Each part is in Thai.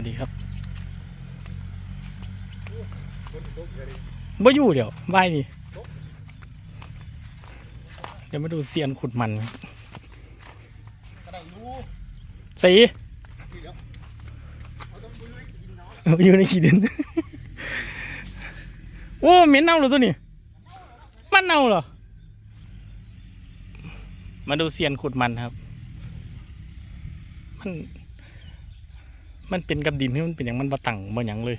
วัสดีครับบ่อยู่เดี๋ยวบนี่เดี๋ยวมาดูเซียนขุดมันสีอยู่ในขี้ดินโอ้เหม็นเน่าเหรอตัวนี้ มันเน่าเหรอ มาดูเซียนขุดมันครับ มัน มันเป็นกับดินที่มันเป็นอย่างมันบะตังบะหยังเลย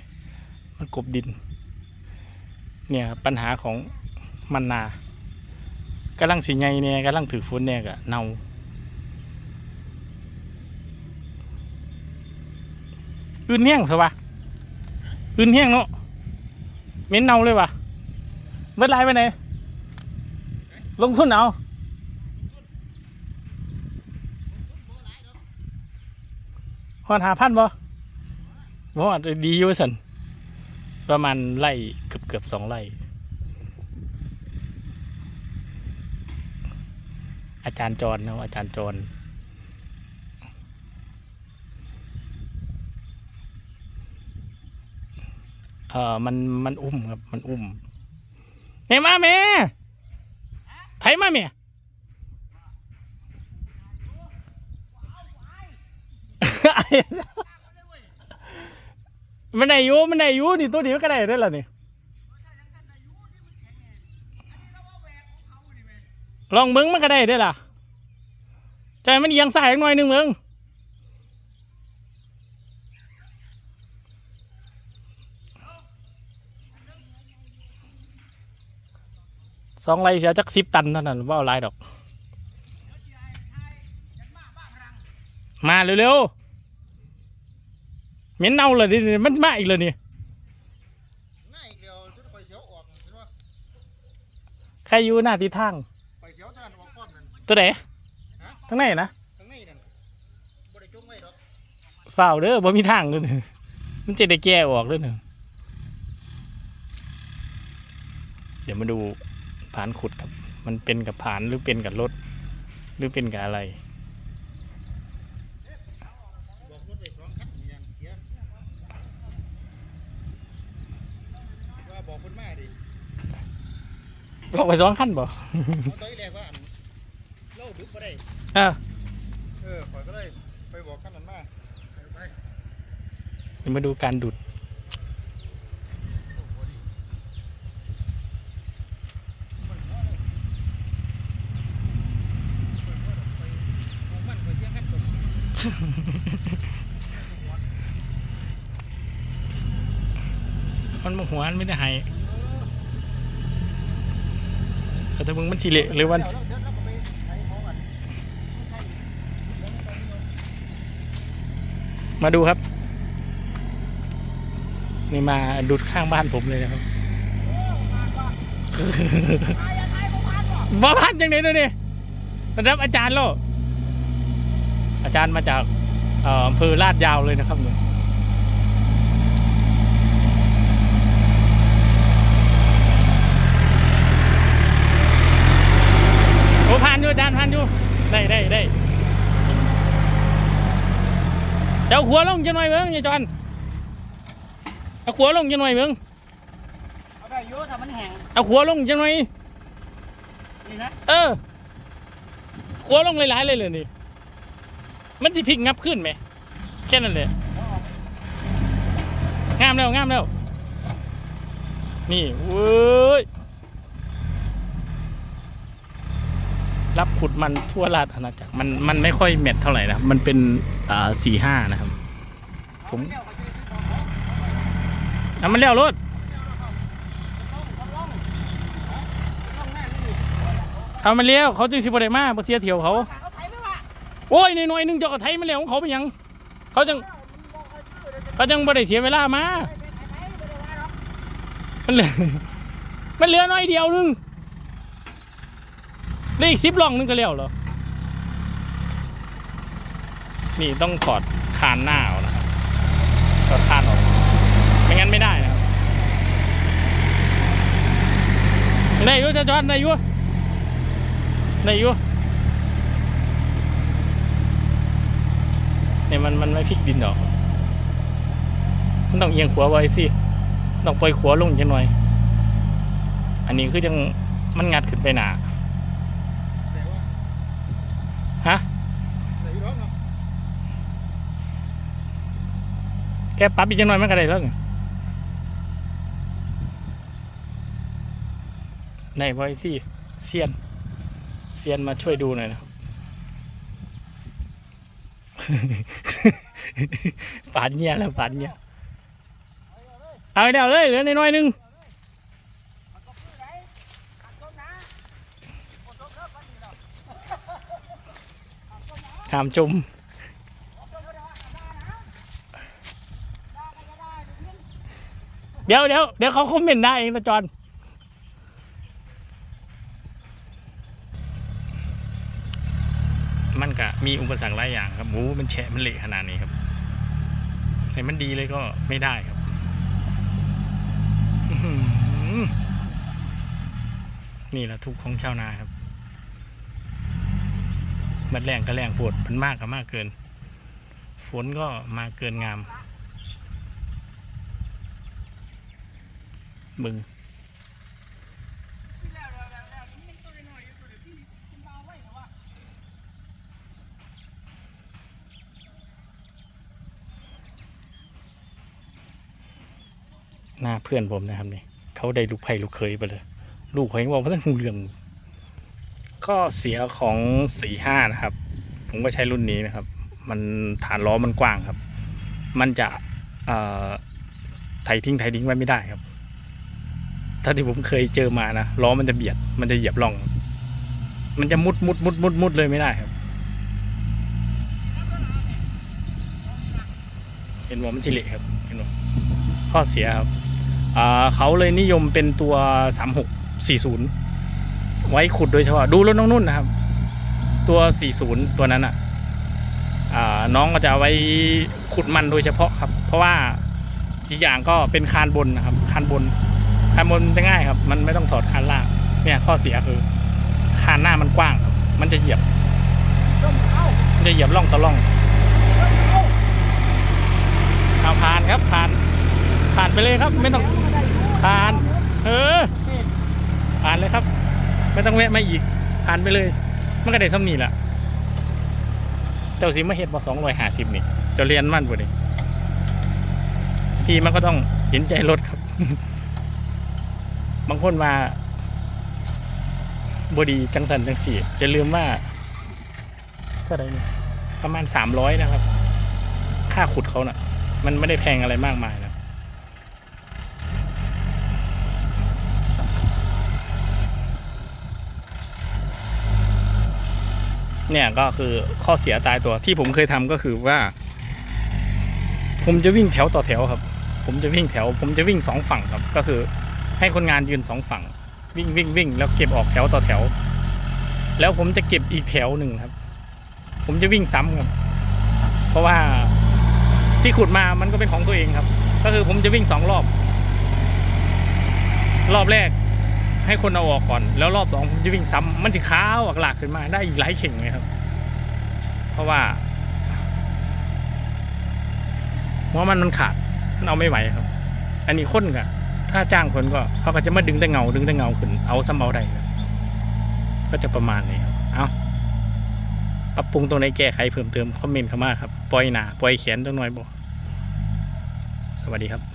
มันกบดิน เนี่ยปัญหาของมันนากำลังสีไงเนี่ยกำลังถือฝนเนี่ยกะเน่าอื่นแห้งเถอะวะอื่นแห้งเนาะเหม็นเน่าเลยวะเบิดไรไปไหนลงทุนเอาหอดหาพันบ่ บ่หอดดีอยู่สันประมาณไร่เกือบเกือบสองไร่ อาจารย์จรนะอาจารย์จรเออมันมันอุ้มครับมันอุ้มเฮ้มาเมไถมาเม มันได้อยู่มันได้อยู่นี่ตัวเดียวก็ได้ได้แล้วนี่ลองเบิ้งมันก็ได้ได้ล่ะใจมันเอียงสายหน่อยหนึ่งเบิ้งสองไรเสียจักสิบตันเท่านั้นว่าอาหลายดอก มาเร็วๆ เหม็นเน่าเลยดิมันมาอีกเลยนี่ง่ายอีกเดียวชุดไฟเสียวออกเห็นว่าใครอยู่หน้าทิศทางไฟเสียวตะนันออกก้อนนั่นตัวไหนฮะทั้งไหนนะข้างในนั่นบ่ได้จุ้งไว้หรอกฝ่าวเด้อบ่มีทางเลยนี่มันจะได้แก้ออกเลยนี่เดี๋ยวมาดูผานขุดครับ มันเป็นกับผานหรือเป็นกับรถ หรือเป็นกับอะไรบอกรถได้สองคันอย่างเสียว่า บอกคนมาดิบอกไปสองขั้นบ่เอาตอนแรกว่าอันเล่าดึกบ่ได้เออเออข่อยก็เลยไปบอกคันนั้นมาไปเดี๋ยวมาดูการดูด มันไปเที่ยงกันตรงมันมาหัวมันไม่ได้หายแต่ถ้ามึงมันสิเละหรือวันเดี๋ยวเดี๋ยวเรามาดูครับ นี่มาดูดข้างบ้านผมเลยนะครับบ้าพันจังไหนด้วยนี่ระดับอาจารย์โลอาจารย์มาจากอำเภอลาดยาวเลยนะครับเนี่ยโอ้ผ่านอยู่อาจารย์ผ่านอยู่ได้ได้ได้เจ้าขัวลงจะหน่อยเบิ้งยายจอนเอาขัวลงจะหน่อยเบิ้งเอาได้เยอะถ้ามันแห้งเอาขัวลงจะหน่อยนี่นะเออขัวลงหลายๆเลยเลยนี่มันจะพลิกงับขึ้นไหมแค่นั้นเลยงามแล้วงามแล้วนี่เว้ย รับขุดมันทั่วราชอาณาจักรมันมันไม่ค่อยเม็ดเท่าไหร่นะครับ มันเป็นอ่าสี่ห้านะครับ ผมเอามันเลี้ยวรถเอามันเลี้ยวเขาจึงสิบได้มาบ่เสียเที่ยวเขาโอ้ยน่อยๆนึงเจ้าก็ไทยมาแล้วของเขาไปหยัง เขาจังเขาจังบ่ได้เสียเวลามามันเหลือมันเหลือน้อยเดียวนึง เหลืออีกสิบล่องนึงก็แล้วเหรอ นี่ต้องถอดคานหน้าออกนะครับถอดคานออก ไม่งั้นไม่ได้นะครับได้ยุ่จะจอนได้อยุ่ได้ยุ่เนี่ยมันมันไม่พลิกดินหรอก มันต้องเอียงขวาไว้สิต้องปล่อยขวาลงจังหน่อย อันนี้คือจังมันงัดขึ้นไปหนา ไหนว่า ฮะ ไหนร้องเนาะ แค่ปรับอีกจังหน่อยมันก็ได้แล้วไงได้ไว้สิเซียนเซียนมาช่วยดูหน่อยนะฝานเงี้ยแล้วฝานเงี้ยเอาเดี๋ยวเลยเหลือน้อยๆหนึงหามจม ดี๋ยวเดี๋ยวเดี๋ยวเขาคอมเมนต์ได้เองตาจอนมันก็มีอุปสรรคหลายอย่างครับหมูมันแฉะมันเละขนาดนี้ครับแต่มันดีเลยก็ไม่ได้ครับนี่แหละทุกข์ของชาวนาครับ มันแรงก็แรงปวดมันมากก็มากเกิน ฝนก็มาเกินงาม มึงหน้าเพื่อนผมนะครับนี่เขาได้ลูกไผ่ลูกเคยไปเลย ลูกเขายังบอกว่าต้องเรื่องข้อเสียของสี่ห้านะครับ ผมก็ใช้รุ่นนี้นะครับ มันฐานล้อมันกว้างครับ มันจะไถทิ้งไถทิ้งไว้ไม่ได้ครับ ถ้าที่ผมเคยเจอมานะล้อมันจะเบียด มันจะเหยียบร่อง มันจะมุดมุดมุดมุดมุดเลยไม่ได้ครับ เห็นว่ามันชิเละครับเห็นว่าข้อเสียครับเขาเลยนิยมเป็นตัวสามหกสี่ศูนย์ไว้ขุดโดยเฉพาะดูรถน้องนุ่นนะครับ ตัวสี่ศูนย์ตัวนั้นอะน้องก็จะไว้ขุดมันโดยเฉพาะครับ เพราะว่าอีกอย่างก็เป็นคานบนนะครับ คานบน คานบนมันจะง่ายครับ มันไม่ต้องถอดคานล่าง เนี่ยข้อเสียคือคานหน้ามันกว้าง มันจะเหยียบมันจะเหยียบร่องต่อร่องเอาผ่านครับผ่าน ผ่านไปเลยครับไม่ต้องผ่าน เออ ผ่านเลยครับ ไม่ต้องแวะมาอีก ผ่านไปเลย มันก็ได้ซ้ำนี่แหละเจ้าสิมาเฮ็ดมาสองร้อยห้าสิบนี่เจะเรียนมั่นบ่นี่ทีมันก็ต้องเห็นใจรถครับ บางคนมาบดีจังสันจังสี่จะลืมว่าเท่าไหร่ประมาณสามร้อยนะครับ ค่าขุดเขานะ่ะ มันไม่ได้แพงอะไรมากมายนะเนี่ยก็คือข้อเสียตายตัวที่ผมเคยทำก็คือว่า ผมจะวิ่งแถวต่อแถวครับ ผมจะวิ่งแถว ผมจะวิ่งสองฝั่งครับก็คือ ให้คนงานยืนสองฝั่ง วิ่งวิ่งวิ่งแล้วเก็บออกแถวต่อแถว แล้วผมจะเก็บอีกแถวหนึ่งครับ ผมจะวิ่งซ้ำครับ เพราะว่าที่ขุดมามันก็เป็นของตัวเองครับ ก็คือผมจะวิ่งสองรอบ รอบแรกให้คนเอาออกก่อน แล้วรอบสองผมจะวิ่งซ้ำมันจะค้าวหลากขึ้นมาได้อีกหลายเข่งเลยครับ เพราะว่าหัวมันมันขาดมันเอาไม่ไหวครับ อันนี้คนกะ ถ้าจ้างคนก็เขาก็จะมาดึงแต่เงาดึงแต่เงาขึ้นเอาซ้ำเอาได้ครับก็จะประมาณนี้ครับเอาปรับปรุงตรงไหนแก้ไขเพิ่มเติมคอมเมนต์เข้ามาครับปล่อยหนาปล่อยแขนจังหน่อยบอกสวัสดีครับ